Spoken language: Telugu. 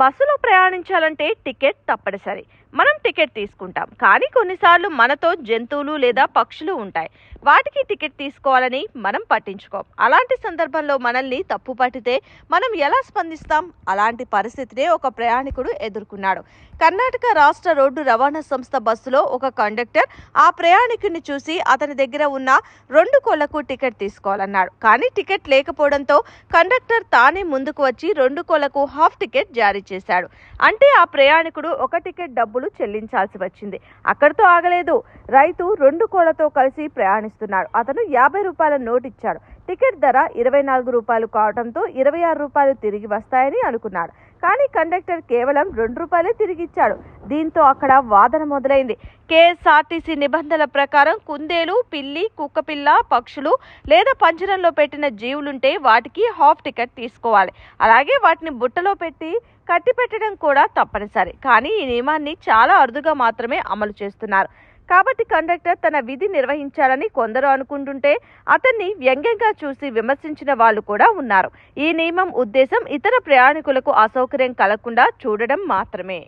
బస్సులో ప్రయాణించాలంటే టికెట్ తప్పనిసరి. మనం టికెట్ తీసుకుంటాం. కానీ కొన్నిసార్లు మనతో జంతువులు లేదా పక్షులు ఉంటాయి. వాటికి టికెట్ తీసుకోవాలని మనం పట్టించుకోం. అలాంటి సందర్భంలో మనల్ని తప్పు పట్టితే మనం ఎలా స్పందిస్తాం? అలాంటి పరిస్థితినే ఒక ప్రయాణికుడు ఎదుర్కొన్నాడు. కర్ణాటక రాష్ట్ర రోడ్డు రవాణా సంస్థ బస్సులో ఒక కండక్టర్ ఆ ప్రయాణికుడిని చూసి అతని దగ్గర ఉన్న రెండు కోళ్ళకు టికెట్ తీసుకోవాలన్నాడు. కానీ టికెట్ లేకపోవడంతో కండక్టర్ తానే ముందుకు వచ్చి రెండు కోళ్ళకు హాఫ్ టికెట్ జారీ చేశాడు. అంటే ఆ ప్రయాణికుడు ఒక టికెట్ డబ్బులు చెల్లించాల్సి వచ్చింది. అక్కడితో ఆగలేదు. రైతు రెండు కోళ్ళతో కలిసి ప్రయాణిస్తున్నాడు. అతను యాభై రూపాయల నోట్ ఇచ్చాడు. టికెట్ ధర ఇరవై నాలుగు రూపాయలు కావడంతో ఇరవై ఆరు రూపాయలు తిరిగి వస్తాయని అనుకున్నాడు. కానీ కండక్టర్ కేవలం రెండు రూపాయలే తిరిగి ఇచ్చాడు. దీంతో అక్కడ వాదన మొదలైంది. కేఎస్ఆర్టీసీ నిబంధనల ప్రకారం కుందేలు పిల్లి కుక్కపిల్ల పక్షులు లేదా పంజరంలో పెట్టిన జీవులుంటే వాటికి హాఫ్ టికెట్ తీసుకోవాలి. అలాగే వాటిని బుట్టలో పెట్టి కట్టి పెట్టడం కూడా తప్పనిసరి. కానీ ఈ నియమాన్ని చాలా అరుదుగా మాత్రమే అమలు చేస్తున్నారు. కాబట్టి కండక్టర్ తన విధి నిర్వహించాలని కొందరు అనుకుంటుంటే అతన్ని వ్యంగ్యంగా చూసి విమర్శించిన వాళ్ళు కూడా ఉన్నారు. ఈ నియమం ఉద్దేశం ఇతర ప్రయాణికులకు అసౌకర్యం కలగకుండా చూడడం మాత్రమే.